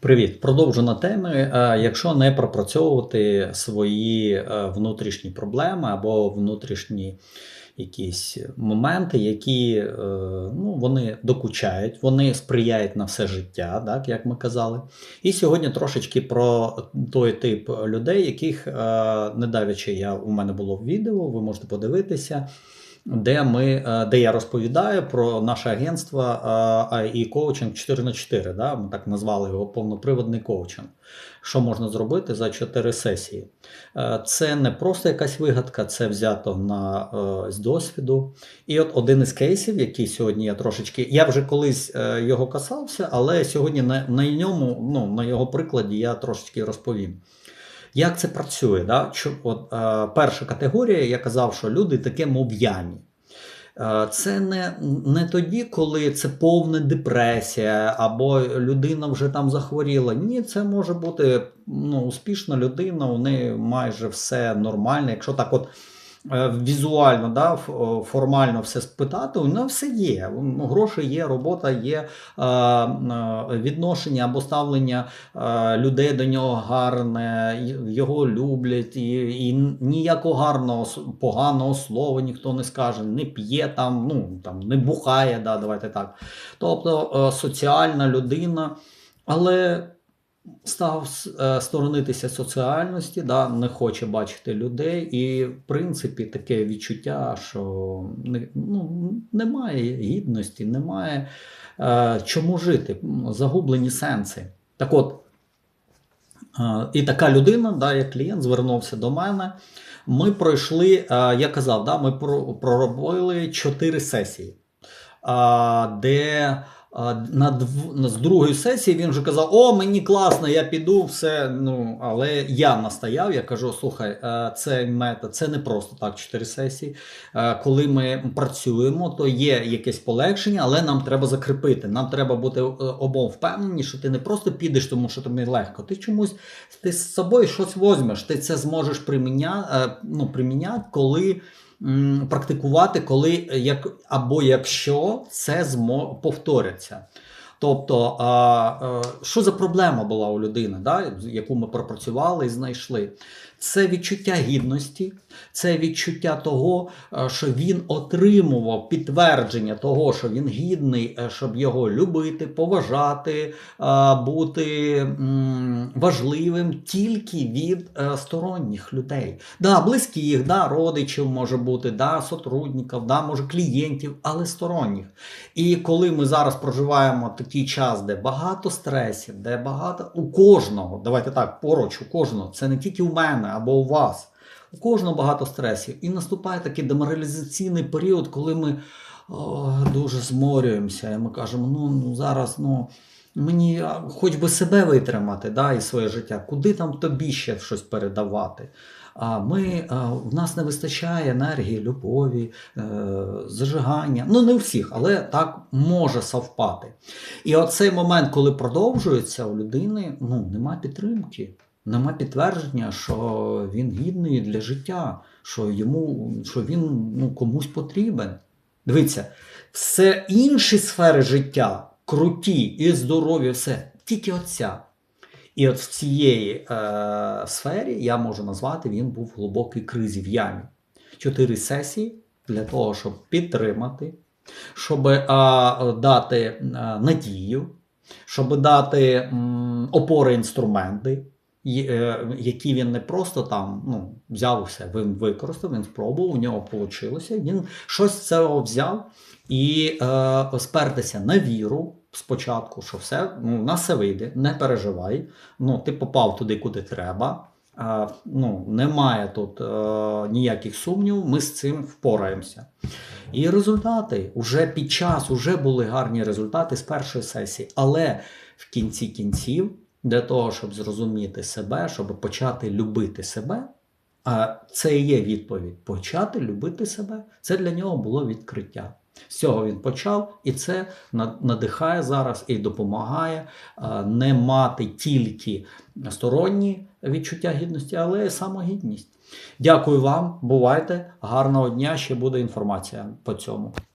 Привіт, продовжу на теми. Е, Якщо не пропрацьовувати свої е, внутрішні проблеми або внутрішні якісь моменти, які е, ну, вони докучають, вони сприяють на все життя, так як ми казали. І сьогодні трошечки про той тип людей, яких е, недавече я у мене було відео, ви можете подивитися. Де ми, е, де я розповідаю про наше агентство AI коучинг 4 на 4 Да? Ми так назвали його повноприводний коучинг. Що можна зробити за 4 сесії? Е, Це не просто якась вигадка, це взято на е, з досвіду. І от один із кейсів, який сьогодні я трошечки. Я вже колись е, його касався, але сьогодні на, на ньому, ну, на його прикладі, я трошечки розповім. Як це працює? Да? Чо, от, е, перша категорія, я казав, що люди таке мов'яні. Е, Це не, не тоді, коли це повна депресія, або людина вже там захворіла. Ні, це може бути ну, успішна людина, у неї майже все нормально. Якщо так от візуально, да, формально все спитати, нього все є. Ну, Гроші є, робота є, е, е, відношення або ставлення е, людей до нього гарне, його люблять, і, і ніякого гарного, поганого слова ніхто не скаже, не п'є там, ну, там, не бухає, да, давайте так. Тобто е, соціальна людина, але став е, сторонитися соціальності, да, не хоче бачити людей, і в принципі таке відчуття, що ну, немає гідності, немає е, чому жити, загублені сенси. Так от, е, і така людина, да, як клієнт, звернувся до мене. Ми пройшли, е, я казав, да, ми проробили чотири сесії, де на, дв... з другої сесії він вже казав: О, мені класно, я піду, все. Ну, але я настояв, я кажу: слухай, е, це метод, це не просто так, чотири сесії. Е, Коли ми працюємо, то є якесь полегшення, але нам треба закріпити. Нам треба бути е, обом впевнені, що ти не просто підеш, тому що тобі легко. Ти чомусь ти з собою щось возьмеш, ти це зможеш приміняти, ну, приміняти, коли практикувати, коли як або якщо це змо повториться. Тобто, а, а, що за проблема була у людини, да, яку ми пропрацювали і знайшли? Це відчуття гідності, це відчуття того, е, що він отримував підтвердження того, що він гідний, е, щоб його любити, поважати, е, бути важливим тільки від е, сторонніх людей. Да, близьких, да, родичів може бути, да, сотрудників, да, може клієнтів, але сторонніх. І коли ми зараз проживаємо такий час, де багато стресів, де багато у кожного, давайте так, поруч у кожного, це не тільки у мене або у вас. У кожного багато стресів. І наступає такий деморалізаційний період, коли ми о, дуже зморюємося. І ми кажемо, ну, ну зараз ну, мені хоч би себе витримати да, і своє життя, куди там тобі ще щось передавати. А ми, в нас не вистачає енергії, любові, е, зажигання. Ну, не у всіх, але так може совпати. І оцей момент, коли продовжується у людини, ну, нема підтримки. Нема підтвердження, що він гідний для життя, що йому, що він ну, комусь потрібен. Дивіться, все інші сфери життя круті і здорові, все, тільки оця. І от в цієї е, сфері я можу назвати, він був в глибокій кризі в ямі. Чотири сесії для того, щоб підтримати, щоб е, дати е, надію, щоб дати м, опори інструменти, е, які він не просто там ну, взяв все, він використав, він спробував, у нього вийшло. Він щось з цього взяв і е, спертися на віру спочатку, що все, ну, у нас все вийде, не переживай. Ну, ти попав туди, куди треба. Е, ну, немає тут е, ніяких сумнівів, ми з цим впораємося. І результати уже під час вже були гарні результати з першої сесії, але в кінці кінців, для того, щоб зрозуміти себе, щоб почати любити себе, а це і є відповідь: почати любити себе. Це для нього було відкриття. З цього він почав, і це надихає зараз і допомагає не мати тільки сторонні відчуття гідності, але й самогідність. Дякую вам, бувайте, гарного дня. Ще буде інформація по цьому.